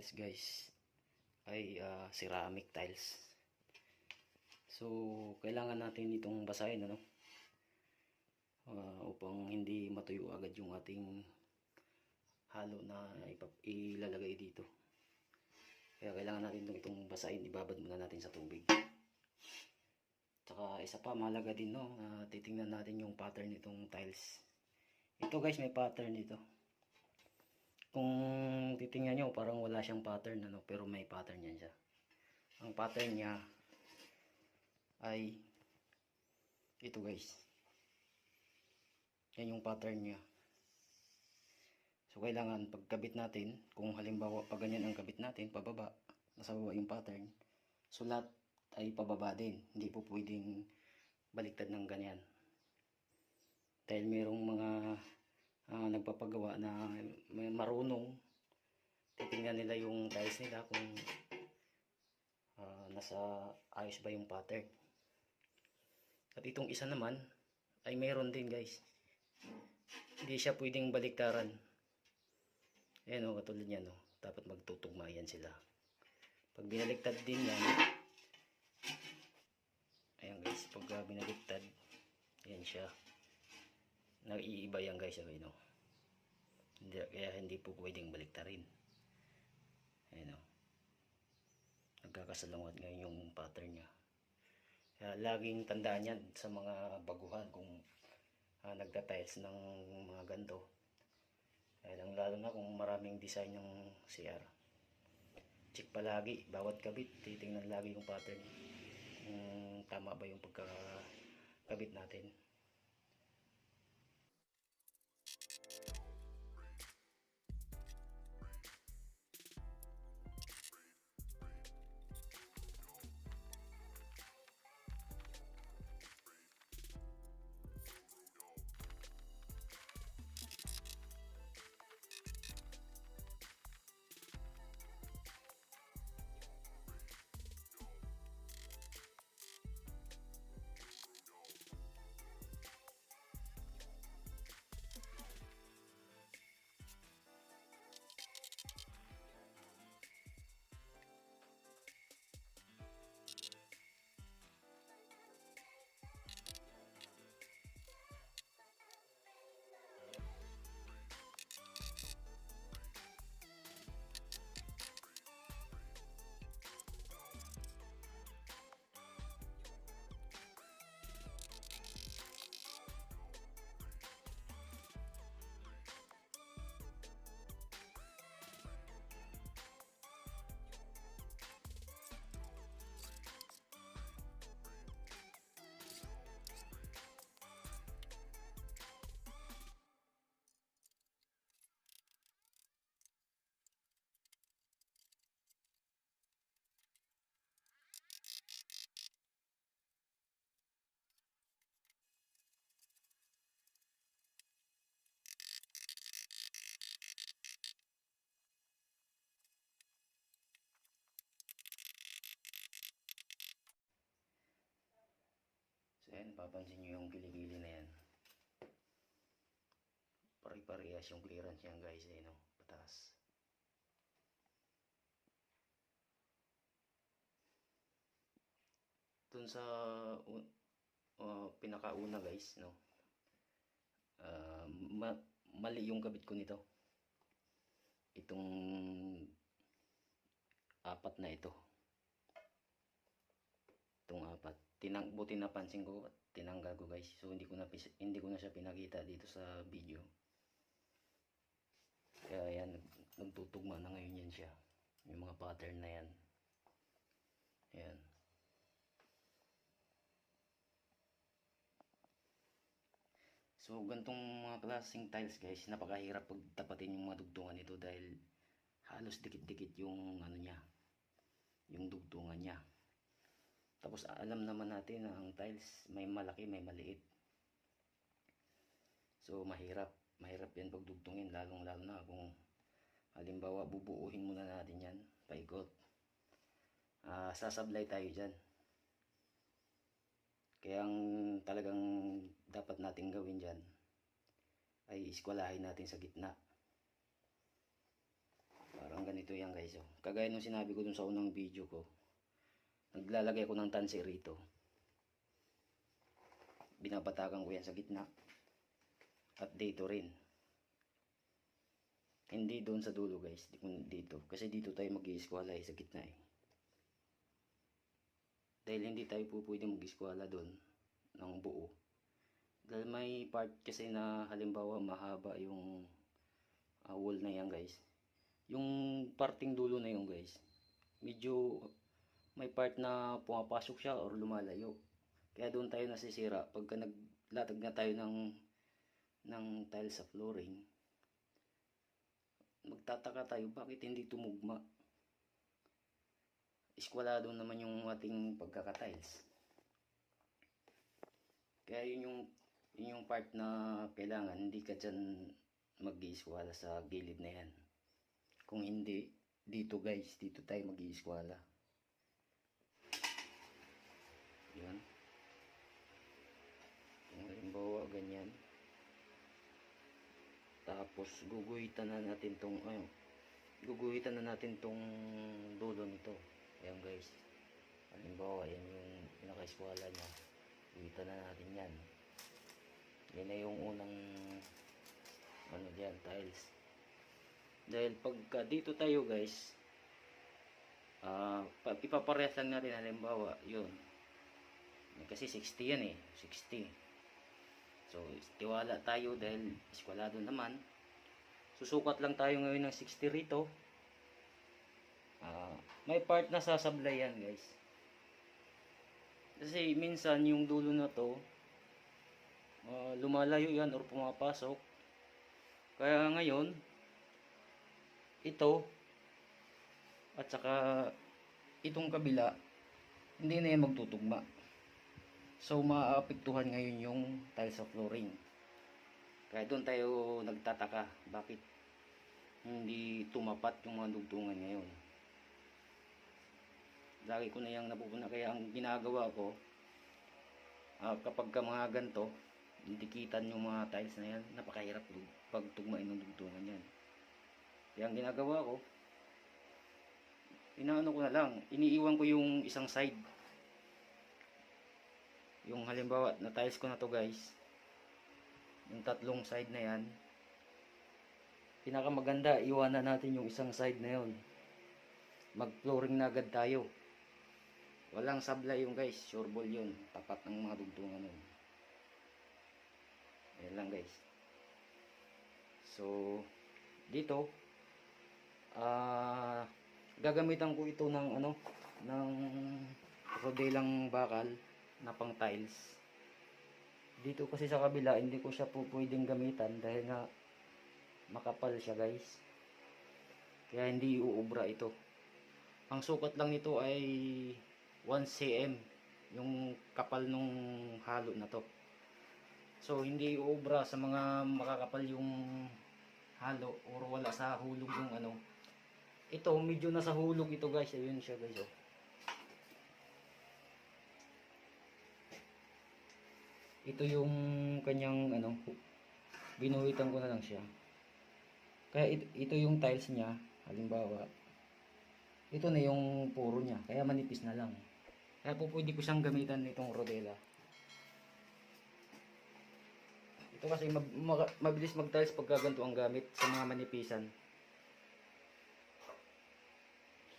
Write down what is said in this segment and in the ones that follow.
tiles guys ay ah, ceramic tiles. So, kailangan natin itong basahin ano? Ah, upang hindi matuyo agad yung ating halo na ilalagay dito. Kaya kailangan natin itong, itong basahin, ibabad muna natin sa tubig. Tsaka isa pa, mahalaga din no, na titingnan natin yung pattern nitong tiles. Ito guys, may pattern dito. Kung titingnan nyo, parang wala siyang pattern, ano, pero may pattern yan siya. Ang pattern niya ay ito guys. Yan yung pattern niya. So, kailangan pagkabit natin, kung halimbawa pag ganyan ang kabit natin, pababa, nasa baba yung pattern, sulat ay pababa din. Hindi po pwedeng baliktad ng ganyan. Dahil merong mga ah, nagpapagawa na may marunong, titingnan nila yung tiles nila kung ah, nasa ayos ba yung pattern. At itong isa naman, ay meron din guys. Hindi siya pwedeng baliktaran. Ayan o, katulad yan o. Dapat magtutugma yan sila. Pag binaliktad din yan, ayan guys, pag uh, binaliktad, ayan siya. Nag-iiba yan guys, okay no? Hindi, kaya hindi po pwedeng baliktarin. Ayan o. Nagkakasalungat ngayon yung pattern niya. Kaya laging tandaan yan sa mga baguhan kung uh, nagtatiles ng mga ganto. Kaya lang lalo na kung maraming design ng CR. Check palagi, bawat kabit, titingnan lagi yung pattern. Kung tama ba yung pagkakabit natin. So yan, papansin nyo yung kilikili na yan. Pari-parehas yung clearance yan guys, eh, no? Pataas. Dun sa uh, pinakauna guys, no? Ah, ma- mali yung kabit ko nito. Itong apat na ito. Itong apat. Tinang buti napansin ko at tinanggal ko guys. So hindi ko na hindi ko na siya pinakita dito sa video. Kaya yan nag- nagtutugma na ngayon yan siya. Yung mga pattern na yan. Ayan. So, gantong mga klaseng tiles guys, napakahirap pagtapatin yung mga dugtungan nito dahil halos dikit-dikit yung ano niya, yung dugtungan niya. Tapos alam naman natin na ang tiles may malaki, may maliit. So, mahirap. Mahirap yan pagdugtungin, lalong-lalo na kung halimbawa bubuuhin muna natin yan, paikot. Ah, sasablay tayo dyan. Kaya ang talagang dapat natin gawin dyan ay iskwalahin natin sa gitna. Parang ganito yan guys. Oh. Kagaya nung sinabi ko dun sa unang video ko. Naglalagay ako ng tansi rito. Binabatakan ko yan sa gitna. At dito rin. Hindi doon sa dulo guys. Dito. Kasi dito tayo mag-iiskwala eh, sa gitna eh. Dahil hindi tayo po pwede mag-iskwala doon ng buo. Dahil may part kasi na halimbawa mahaba yung ah, wall na yan guys. Yung parting dulo na yun guys. Medyo may part na pumapasok siya or lumalayo. Kaya doon tayo nasisira pagka naglatag na tayo ng ng tile sa flooring. Magtataka tayo bakit hindi tumugma. Iskwalado naman yung ating pagkakatiles. Kaya yun yung yun yung part na kailangan hindi ka dyan mag-iiskwala sa gilid na yan. Kung hindi, dito guys, dito tayo mag-iiskwala. Yan. Yung halimbawa, ganyan. Tapos, guguhitan na natin tong, ayun, guguhitan na natin tong dulo nito. Ayan guys. Halimbawa, yan yung pinaka-eskwala niya. Guhitan na natin yan. Yan na yung unang, ano dyan, tiles. Dahil pagka dito tayo guys, ah pa ipaparehas lang natin halimbawa, yun. Kasi 60 yan eh, 60. So, tiwala tayo dahil eskwalado naman. Susukat lang tayo ngayon ng 60 rito. Ah, may part na sasablay yan guys. Kasi minsan yung dulo na to, ah, lumalayo yan or pumapasok. Kaya ngayon, ito, at saka itong kabila, hindi na yan magtutugma. So, maapektuhan ngayon yung tiles sa flooring. Kaya doon tayo nagtataka, bakit hindi tumapat yung mga dugtungan ngayon. Lagi ko na yung napupuna. Kaya ang ginagawa ko, ah, kapag ka mga ganito, dikitan yung mga tiles na yan, napakahirap dug- pagtugmain ng dugtungan yan. Kaya ang ginagawa ko, inaano ko na lang, iniiwan ko yung isang side. Yung halimbawa, na tiles ko na to guys, yung tatlong side na yan, pinakamaganda, iwanan natin yung isang side na yon. Mag-flooring na agad tayo. Walang sablay yung guys, sure ball yun. Tapat ng mga dugtungan yun. Ayan lang guys. So, dito, ah, gagamitan ko ito ng ano, ng rodelang bakal na pang tiles. Dito kasi sa kabila, hindi ko siya po pwedeng gamitan dahil nga makapal siya guys. Kaya hindi uubra ito. Ang sukat lang nito ay 1 cm yung kapal nung halo na to. So hindi uubra sa mga makakapal yung halo or wala sa hulog yung ano. Ito medyo nasa hulog ito guys. Ayun siya guys oh. Ito yung kanyang ano binuhitan ko na lang siya. Kaya ito, ito yung tiles niya, halimbawa. Ito na yung puro niya, kaya manipis na lang. Kaya po pwede ko siyang gamitan nitong rodela. Ito kasi mab- ma- mabilis mag-tiles pagka ganito ang gamit sa mga manipisan.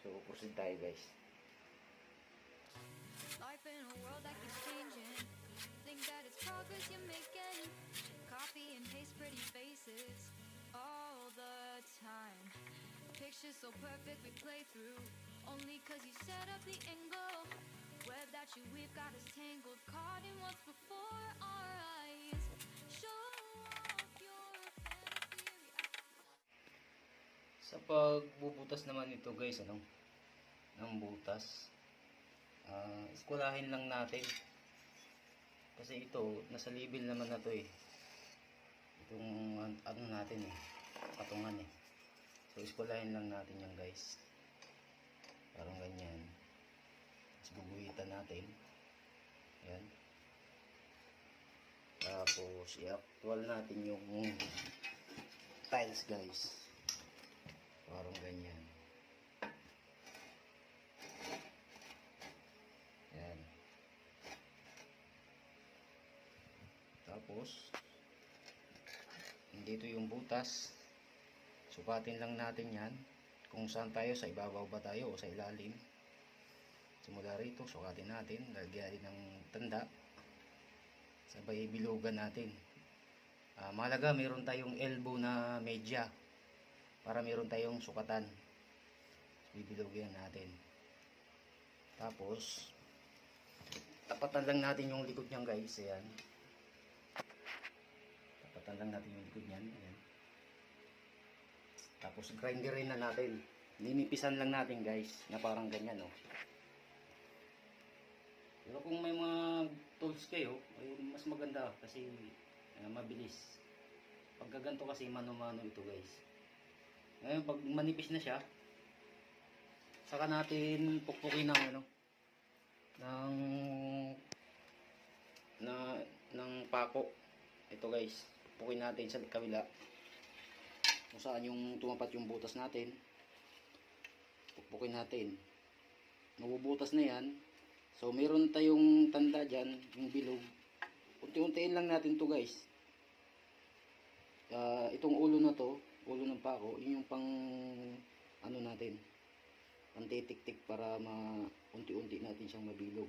So, proceed tayo guys. Faces all the time. Pictures so perfect we play through. Only cause you set up the angle. Web that you weave got us tangled. Caught in what's before our eyes. Show off your. Sa pagbubutas naman ito guys, ano, ng butas, ah iskulahin lang natin. Kasi ito, nasa level naman na to eh. Itong an- ano natin eh, patungan eh. So iskulahin lang natin yan guys. Parang ganyan. Tapos bubuhitan natin. Yan. Tapos i-actual natin yung tiles guys. Parang ganyan. Yan. Tapos, dito yung butas. Sukatin lang natin yan. Kung saan tayo, sa ibabaw ba tayo o sa ilalim. Simula rito, sukatin natin. Lagyan ng tanda. Sabay bilugan natin. Ah, mahalaga, meron tayong elbow na media. Para meron tayong sukatan. Bibilugyan natin. Tapos, tapatan lang natin yung likod niyan guys. Ayan. Tapatan lang natin yung likod niyan. Ayan. Tapos grinderin na natin. Linipisan lang natin guys. Na parang ganyan oh. Pero kung may mga tools kayo, ay mas maganda kasi ah, mabilis. Pag ganito kasi mano-mano ito guys. Ngayon pag manipis na siya, saka natin pukpukin ng ano ng na ng pako. Ito guys, pukpukin natin sa kabila. Kung saan yung tumapat yung butas natin. Pukpukin natin. Mabubutas na yan. So meron tayong tanda dyan, yung bilog. Unti-untiin lang natin to guys. Ah, itong ulo na to, ulo ng pako, yun yung pang ano natin. Pantitik-tik para ma unti-unti natin siyang mabilog.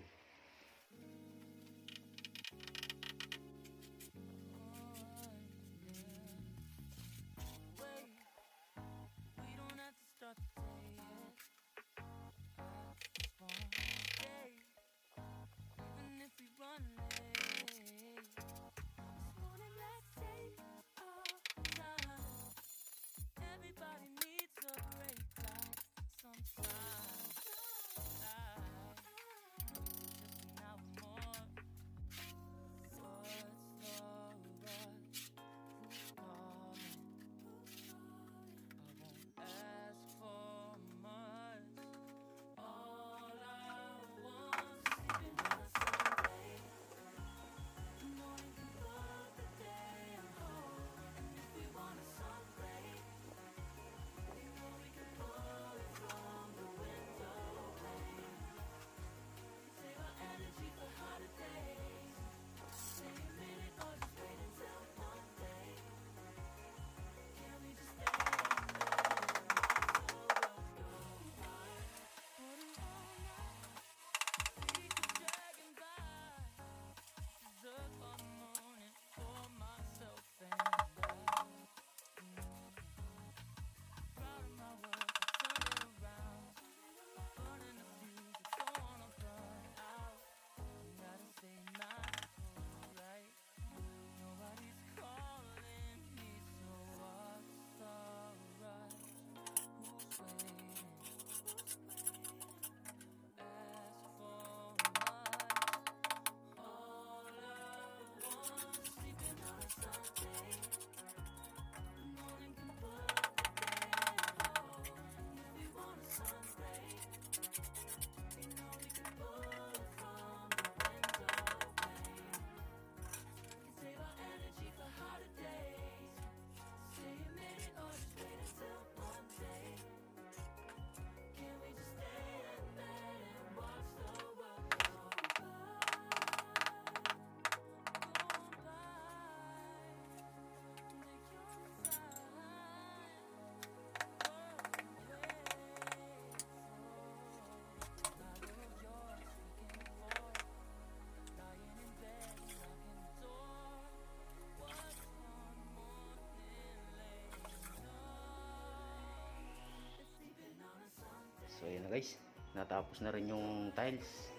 Natapos na rin yung tiles.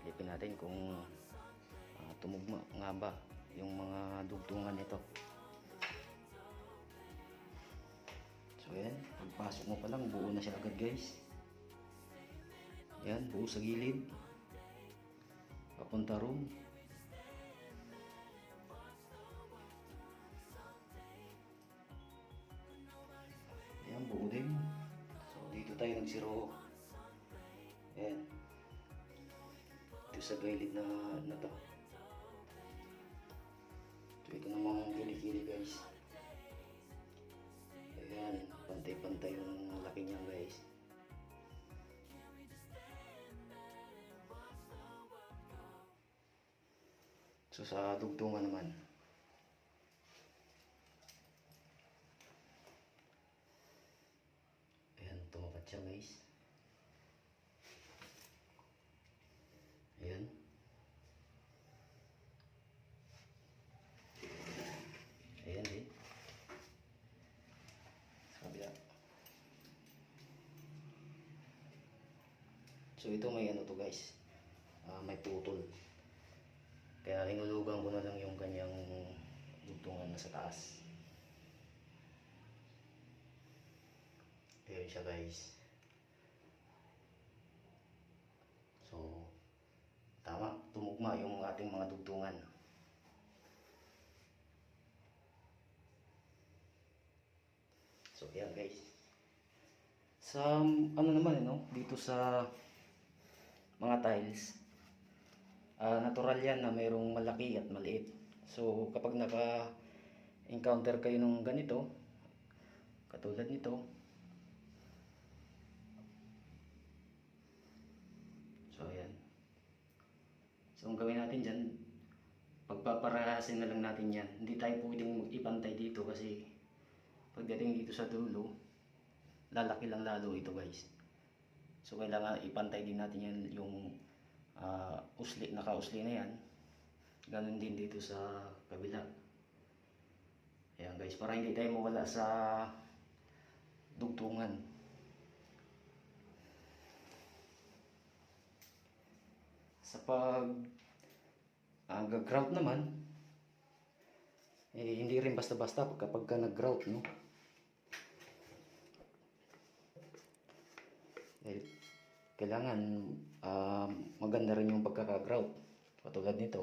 Silipin natin kung ah, tumugma nga ba yung mga dugtungan nito. So ayan, pagpasok mo pa lang, buo na siya agad guys. Ayan, buo sa gilid. Papunta room. Ayan, buo din tayo ng zero. Ayan. Ito sa gilid na, na to. Ito, ito namang kilikili guys. Ayan, pantay-pantay yung laki niya guys. So sa dugtungan naman, So ito may ano to guys. Ah, may putol. Kaya inulugan ko na lang yung kanyang dugtungan na sa taas. Ayan siya guys. So, tama, tumugma yung ating mga dugtungan. So, ayan guys. Sa, ano naman, eh, no? Dito sa mga tiles, ah, natural yan na mayroong malaki at maliit. So, kapag naka-encounter kayo ng ganito, katulad nito, so, ayan. So, ang gawin natin dyan, pagpaparahasin na lang natin yan. Hindi tayo pwedeng mag-ipantay dito kasi pagdating dito sa dulo, lalaki lang lalo ito guys. So kailangan ipantay din natin yan yung ah, usli, naka-usli na yan. Ganon din dito sa kabila. Ayan guys, para hindi tayo mawala sa dugtungan. Sa pag uh, grout naman, eh, hindi rin basta-basta kapag ka nag-grout, no? Eh, kailangan ah, maganda rin yung pagkaka-grout. Katulad nito.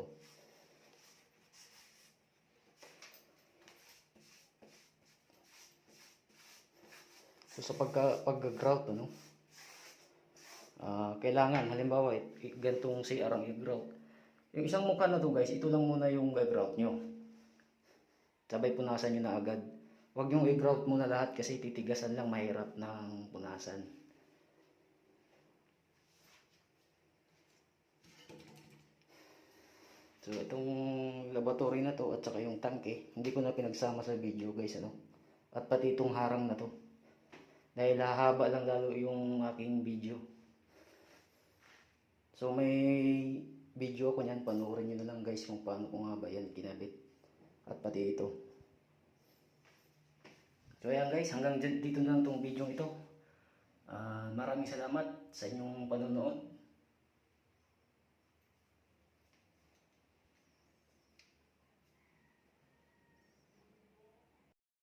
So sa pagka pag-grout ano, ah, kailangan halimbawa i- gantong CR ang i-grout. Yung isang mukha na to guys, ito lang muna yung i-grout nyo. Sabay punasan nyo na agad. Huwag yung i-grout muna lahat kasi titigasan lang mahirap ng punasan. So itong laboratory na to at saka yung tangke, hindi ko na pinagsama sa video guys ano. At pati itong harang na to. Dahil hahaba lang lalo yung aking video. So may video ako niyan, panoorin niyo na lang guys kung paano ko nga ba yan kinabit. At pati ito. So ayan guys, hanggang dito na lang tong video ito. Ah, maraming salamat sa inyong panonood.